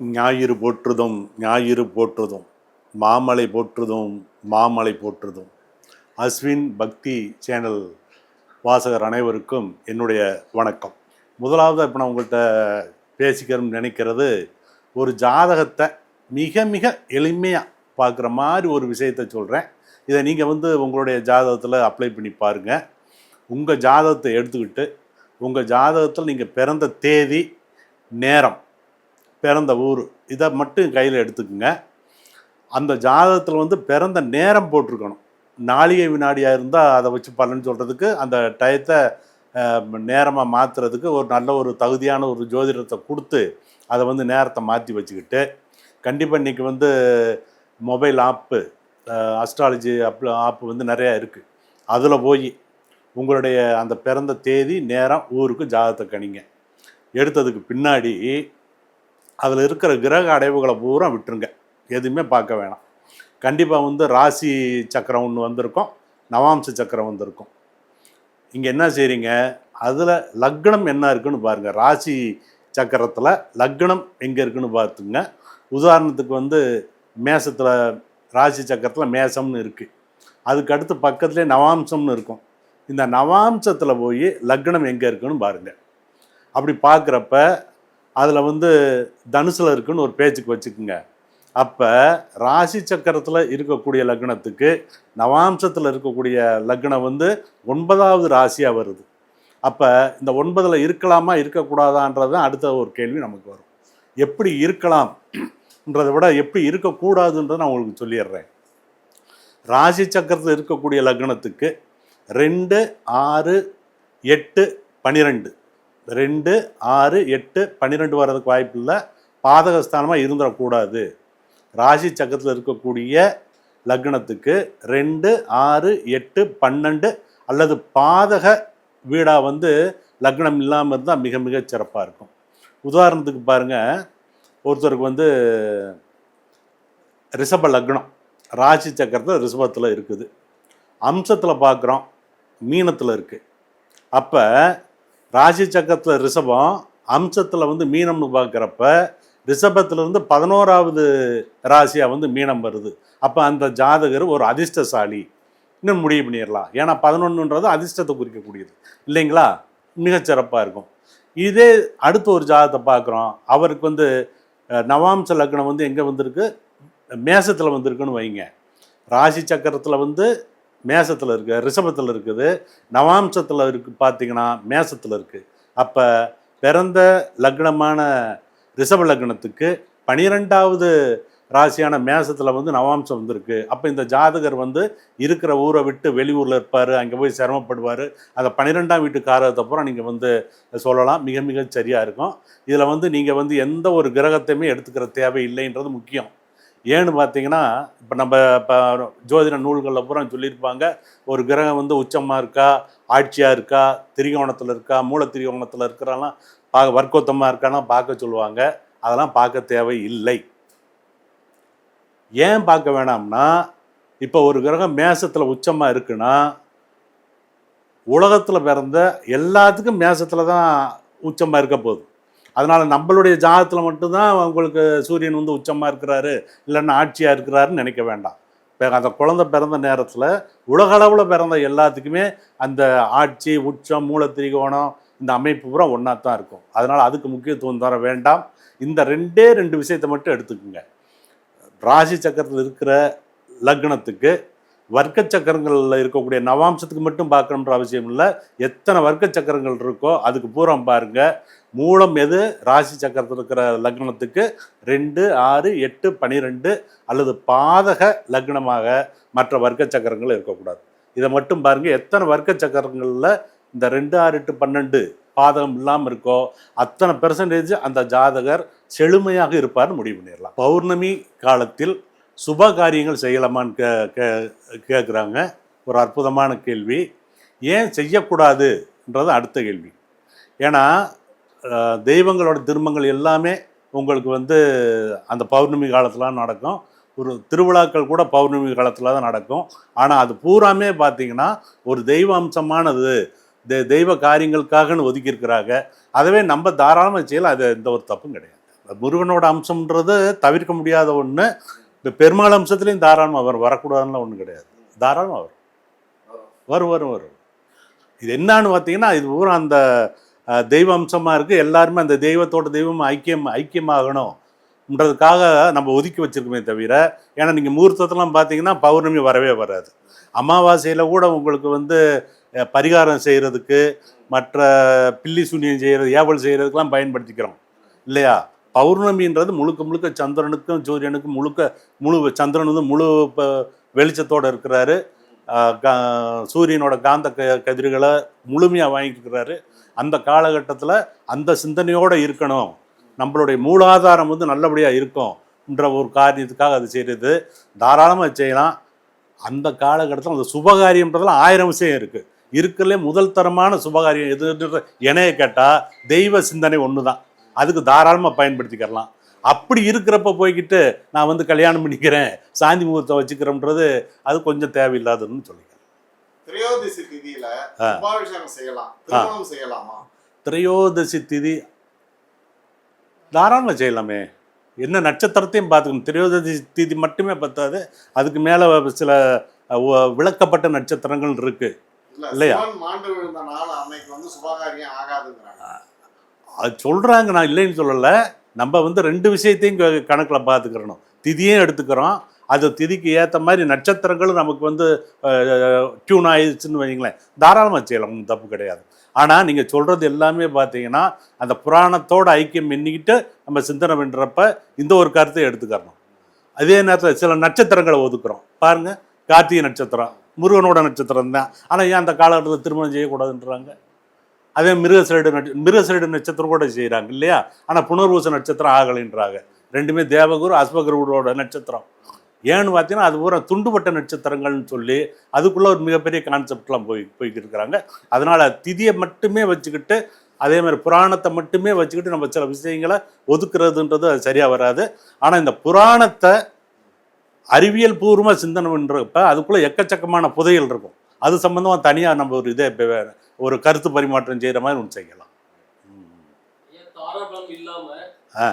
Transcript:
ஞாயிறு போற்றுதும் ஞாயிறு போற்றுதும். மாமலை போற்றுதும் மாமலை போற்றுதும். அஸ்வின் பக்தி சேனல் வாசகர் அனைவருக்கும் என்னுடைய வணக்கம். முதலாவது இப்போ நான் உங்கள்கிட்ட பேசிக்கணும்னு நினைக்கிறது ஒரு ஜாதகத்தை மிக மிக எளிமையாக பார்க்குற மாதிரி ஒரு விஷயத்தை சொல்கிறேன் இதை நீங்கள் வந்து உங்களுடைய ஜாதகத்தில் அப்ளை பண்ணி பாருங்கள் உங்கள் ஜாதகத்தை எடுத்துக்கிட்டு உங்கள் ஜாதகத்தில் நீங்கள் பிறந்த தேதி நேரம். பிறந்த ஊர். இதை மட்டும் கையில் எடுத்துக்கோங்க. அந்த ஜாதகத்தில் வந்து பிறந்த நேரம் போட்டிருக்கணும். நாளிகை வினாடியாக இருந்தால் அதை வச்சு பலன்னு சொல்கிறதுக்கு அந்த டயத்தை நேரமாக மாற்றுறதுக்கு ஒரு நல்ல ஒரு தகுதியான ஒரு ஜோதிடத்தை கொடுத்து அதை வந்து நேரத்தை மாற்றி வச்சுக்கிட்டு கண்டிப்பாக இன்றைக்கி வந்து மொபைல் ஆப்பு அஸ்ட்ராலஜி அப் ஆப்பு வந்து நிறையா இருக்குது அதில் போய் உங்களுடைய அந்த பிறந்த தேதி நேரம் ஊருக்கு ஜாதகத்தை கணிங்க. எடுத்ததுக்கு பின்னாடி அதில் இருக்கிற கிரக அடைவுகளை பூரா விட்டுருங்க. எதுவுமே பார்க்க வேணாம். கண்டிப்பாக வந்து ராசி சக்கரம் ஒன்று வந்திருக்கும். நவாம்ச சக்கரம் வந்திருக்கும். இங்கே என்ன செய்கிறீங்க அதில் லக்னம் என்ன இருக்குன்னு பாருங்கள் ராசி சக்கரத்தில் லக்னம் எங்கே இருக்குன்னு பார்த்துங்க. உதாரணத்துக்கு வந்து மேசத்தில் ராசி சக்கரத்தில் மேசம்னு இருக்குது அதுக்கு அடுத்து பக்கத்துலேயே நவாம்சம்னு இருக்கும். இந்த நவாம்சத்தில் போய் லக்னம் எங்கே இருக்குன்னு பாருங்கள் அப்படி பார்க்குறப்ப அதில் வந்து தனுசில் இருக்குன்னு ஒரு பேச்சுக்கு வச்சுக்குங்க. அப்போ ராசி சக்கரத்தில் இருக்கக்கூடிய லக்னத்துக்கு நவாம்சத்தில் இருக்கக்கூடிய லக்னம் வந்து ஒன்பதாவது ராசியாக வருது. அப்போ இந்த ஒன்பதில் இருக்கலாமா இருக்கக்கூடாதான்றது தான் அடுத்த ஒரு கேள்வி நமக்கு வரும். எப்படி இருக்கலாம்ன்றதை விட எப்படி இருக்கக்கூடாதுன்றதை நான் உங்களுக்கு சொல்லிடுறேன். ராசி சக்கரத்தில் இருக்கக்கூடிய லக்னத்துக்கு ரெண்டு ஆறு எட்டு பன்னிரெண்டு ரெண்டு ஆறு எட்டு பன்னிரெண்டு வர்றதுக்கு வாய்ப்பு இல்லை பாதகஸ்தானமாக இருந்துடக்கூடாது. ராசி சக்கரத்தில் இருக்கக்கூடிய லக்னத்துக்கு ரெண்டு ஆறு எட்டு பன்னெண்டு அல்லது பாதக வீடாக வந்து லக்னம் இல்லாமல் இருந்தால் மிக மிக சிறப்பாக இருக்கும். உதாரணத்துக்கு பாருங்கள் ஒருத்தருக்கு வந்து ரிஷப லக்னம். ராசி சக்கரத்தில் ரிஷபத்தில் இருக்குது. அம்சத்தில் பார்க்குறோம் மீனத்தில் இருக்குது அப்போ ராசி சக்கரத்தில் ரிஷபம் அம்சத்தில் வந்து மீனம்னு பார்க்குறப்ப ரிஷபத்திலிருந்து பதினோராவது ராசியாக வந்து மீனம் வருது. அப்போ அந்த ஜாதகர் ஒரு அதிர்ஷ்டசாலி. இன்னும் முடிவு பண்ணிடலாம். ஏன்னா பதினொன்றுன்றது அதிர்ஷ்டத்தை குறிக்கக்கூடியது. இல்லைங்களா? மிகச்சிறப்பாக இருக்கும். இதே அடுத்த ஒரு ஜாதகத்தை பார்க்குறோம். அவருக்கு வந்து நவாம்ச லக்னம் வந்து எங்கே வந்திருக்கு? மேசத்தில் வந்திருக்குன்னு வைங்க. ராசி சக்கரத்தில் வந்து மேசத்தில் இருக்குது ரிஷபத்தில் இருக்குது. நவாம்சத்தில் இருக்கு பார்த்தீங்கன்னா மேசத்தில் இருக்குது அப்போ பிறந்த லக்னமான ரிஷப லக்னத்துக்கு பனிரெண்டாவது ராசியான மேசத்தில் வந்து நவாம்சம் வந்திருக்கு. அப்போ இந்த ஜாதகர் வந்து இருக்கிற ஊரை விட்டு வெளியூரில் இருப்பார் அங்கே போய் சிரமப்படுவார். அதை பன்னிரெண்டாம் வீட்டு பூரா நீங்கள் வந்து சொல்லலாம். மிக மிக சரியாக இருக்கும். இதில் வந்து நீங்கள் வந்து எந்த ஒரு கிரகத்தையுமே எடுத்துக்கிற தேவை இல்லைன்றது முக்கியம். ஏன்னு பார்த்தீங்கன்னா இப்போ நம்ம இப்போ ஜோதிட நூல்களில் பூரா சொல்லியிருப்பாங்க ஒரு கிரகம் வந்து உச்சமாக இருக்கா ஆட்சியாக இருக்கா திரிகோணத்தில் இருக்கா மூல திரிகோணத்தில் இருக்கிறாலாம் பார்க்க வர்க்கோத்தமாக இருக்கானா பார்க்க சொல்லுவாங்க. அதெல்லாம் பார்க்க தேவை இல்லை ஏன் பார்க்க வேணாம்னா இப்போ ஒரு கிரகம் மேசத்தில் உச்சமாக இருக்குன்னா உலகத்தில் பிறந்த எல்லாத்துக்கும் மேசத்தில் தான் உச்சமாக இருக்க போகுது. அதனால் நம்மளுடைய ஜாதத்தில் மட்டும்தான் உங்களுக்கு சூரியன் வந்து உச்சமாக இருக்கிறாரு இல்லைன்னா ஆட்சியாக இருக்கிறாருன்னு நினைக்க வேண்டாம். அந்த குழந்தை பிறந்த நேரத்தில் உலகளவில் பிறந்த எல்லாத்துக்குமே அந்த ஆட்சி உச்சம் மூலத்திரிகோணம் இந்த அமைப்பு பூரா ஒன்றா தான் இருக்கும். அதனால் அதுக்கு முக்கியத்துவம் தர வேண்டாம். இந்த ரெண்டே ரெண்டு விஷயத்தை மட்டும் எடுத்துக்கோங்க. ராசி சக்கரத்தில் இருக்கிற லக்னத்துக்கு வர்க்க சக்கரங்களில் இருக்கக்கூடிய நவாம்சத்துக்கு மட்டும் பார்க்கணுன்ற அவசியம் இல்லை. எத்தனை வர்க்க சக்கரங்கள் இருக்கோ அதுக்கு பூரம் பாருங்க. மூலம் எது? ராசி சக்கரத்தில் இருக்கிற லக்னத்துக்கு ரெண்டு ஆறு எட்டு பனிரெண்டு அல்லது பாதக லக்னமாக மற்ற வர்க்க சக்கரங்கள் இருக்கக்கூடாது. இதை மட்டும் பாருங்கள் எத்தனை வர்க்க சக்கரங்களில் இந்த ரெண்டு ஆறு எட்டு பன்னெண்டு பாதகம் இல்லாமல் இருக்கோ அத்தனை பெர்சன்டேஜ் அந்த ஜாதகர் செழுமையாக இருப்பார்னு முடிவு பண்ணிடலாம். பௌர்ணமி காலத்தில் சுப காரியங்கள் செய்யலாமான்னு கே கே கேட்குறாங்க ஒரு அற்புதமான கேள்வி. ஏன் செய்யக்கூடாதுன்றது அடுத்த கேள்வி. ஏன்னா தெய்வங்களோட திருமங்கள் எல்லாமே உங்களுக்கு வந்து அந்த பௌர்ணமி காலத்தில் நடக்கும். ஒரு திருவிழாக்கள் கூட பௌர்ணமி காலத்தில் தான் நடக்கும். ஆனால் அது பூராமே பார்த்தீங்கன்னா ஒரு தெய்வ அம்சமானது. தெ தெய்வ காரியங்களுக்காகன்னு ஒதுக்கியிருக்கிறாங்க. அதவே நம்ம தாராளமாக செய்யலாம். அது எந்த ஒரு தப்பும் கிடையாது. முருகனோட அம்சம்ன்றது தவிர்க்க முடியாத ஒன்று இந்த பெருமாள் அம்சத்துலேயும் தாராளமாக வரும். வரக்கூடாதுன்னு ஒன்றும் கிடையாது. தாராளமாக வரும். வரும் வரும் வரும். இது என்னான்னு பார்த்தீங்கன்னா இது பூரா அந்த தெய்வ அம்சமாக இருக்குது எல்லாருமே அந்த தெய்வத்தோட தெய்வம் ஐக்கியம் ஐக்கியமாகணும்ன்றதுக்காக நம்ம ஒதுக்கி வச்சுருக்கோமே தவிர ஏன்னா நீங்கள் முகூர்த்தத்தெல்லாம் பார்த்தீங்கன்னா பௌர்ணமி வரவே வராது. அமாவாசையில் கூட உங்களுக்கு வந்து பரிகாரம் செய்கிறதுக்கு மற்ற பில்லி சூனியம் செய்கிறது ஏவல் செய்கிறதுக்கெல்லாம் பயன்படுத்திக்கிறோம். இல்லையா? பௌர்ணமின்றது முழுக்க முழுக்க சந்திரனுக்கும் சூரியனுக்கும் முழுக்க முழு சந்திரன் வந்து முழு வெளிச்சத்தோடு இருக்கிறாரு. சூரியனோட காந்த க கதிர்களை முழுமையாக வாங்கிக்கிறாரு. அந்த காலகட்டத்தில் அந்த சிந்தனையோடு இருக்கணும். நம்மளுடைய மூலாதாரம் வந்து நல்லபடியாக இருக்கும்ன்ற ஒரு காரியத்துக்காக அது செய்கிறது தாராளமாக செய்யலாம். அந்த காலகட்டத்தில் அந்த சுபகாரியம்ன்றதுலாம் ஆயிரம் விஷயம் இருக்குது இருக்கிறதுலே முதல் தரமான சுபகாரியம் எதுன்ற இணைய கேட்டால் தெய்வ சிந்தனை ஒன்று தான் அதுக்கு தாராளமாக பயன்படுத்திக்கிறலாம். அப்படி இருக்கிறப்ப போய்கிட்டு நான் வந்து கல்யாணம் பண்ணிக்கிறேன் சாந்தி முகூர்த்தம் வச்சுக்கிறேன்றது அது கொஞ்சம் தேவையில்லாதுன்னு சொல்லிக்கிறேன். திரையோதசி திதியில செய்யலாம் திருமணம் செய்யலாமா? திரையோதசி திதி தாராளமாக செய்யலாமே. என்ன நட்சத்திரத்தையும் பார்த்துக்கணும். திரையோதசி திதி மட்டுமே பத்தாது அதுக்கு மேலே சில விளக்கப்பட்ட நட்சத்திரங்கள் இருக்குது இல்ல இல்லையா? மாண்டு விழுந்த நாள் அன்னைக்கு வந்து சுபகாரியம் ஆகாதுங்கிறாங்க. அது சொல்கிறாங்க நான் இல்லைன்னு சொல்லலை. நம்ம வந்து ரெண்டு விஷயத்தையும் கணக்கில் பார்த்துக்கிறணும் திதியும் எடுத்துக்கிறோம். அது திதிக்கு ஏற்ற மாதிரி நட்சத்திரங்களும் நமக்கு வந்து டியூன் ஆயிடுச்சுன்னு வைங்களேன். தாராளமாக செய்யலாம் ஒன்றும் தப்பு கிடையாது. ஆனால் நீங்கள் சொல்கிறது எல்லாமே பார்த்தீங்கன்னா அந்த புராணத்தோட ஐக்கியம் எண்ணிக்கிட்டு நம்ம சிந்தனை பண்ணுறப்ப இந்த ஒரு கருத்தை எடுத்துக்கிறணும். அதே நேரத்தில் சில நட்சத்திரங்களை ஒதுக்குறோம். பாருங்க கார்த்திகை நட்சத்திரம் முருகனோட நட்சத்திரம் தான் ஆனால் ஏன் அந்த காலகட்டத்தில் திருமணம் செய்யக்கூடாதுன்றாங்க? அதே மிருகசீரடு நட்ச மிருகசீரடு நட்சத்திரம் கூட செய்கிறாங்க இல்லையா? ஆனால் புனர்வூச நட்சத்திரம் ஆகலைன்றாங்க. ரெண்டுமே தேவகுரு அஸ்வகுருவோட நட்சத்திரம். ஏன்னு பார்த்தீங்கன்னா அது பூரா துண்டுபட்ட நட்சத்திரங்கள்னு சொல்லி அதுக்குள்ளே ஒரு மிகப்பெரிய கான்செப்ட்லாம் போய் போய்கிட்டு இருக்கிறாங்க அதனால் திதியை மட்டுமே வச்சுக்கிட்டு அதே மாதிரி புராணத்தை மட்டுமே வச்சுக்கிட்டு நம்ம சில விஷயங்களை ஒதுக்குறதுன்றது அது சரியாக வராது. ஆனால் இந்த புராணத்தை அறிவியல் பூர்வமாக சிந்தனை பண்ணுறப்ப அதுக்குள்ளே எக்கச்சக்கமான புதையல் இருக்கும். அது சம்மந்தமாக தனியாக நம்ம ஒரு இதே இப்போ ஒரு கருத்து பரிமாற்றம் செய்கிற மாதிரி ஒன்று செய்யலாம் ஆ.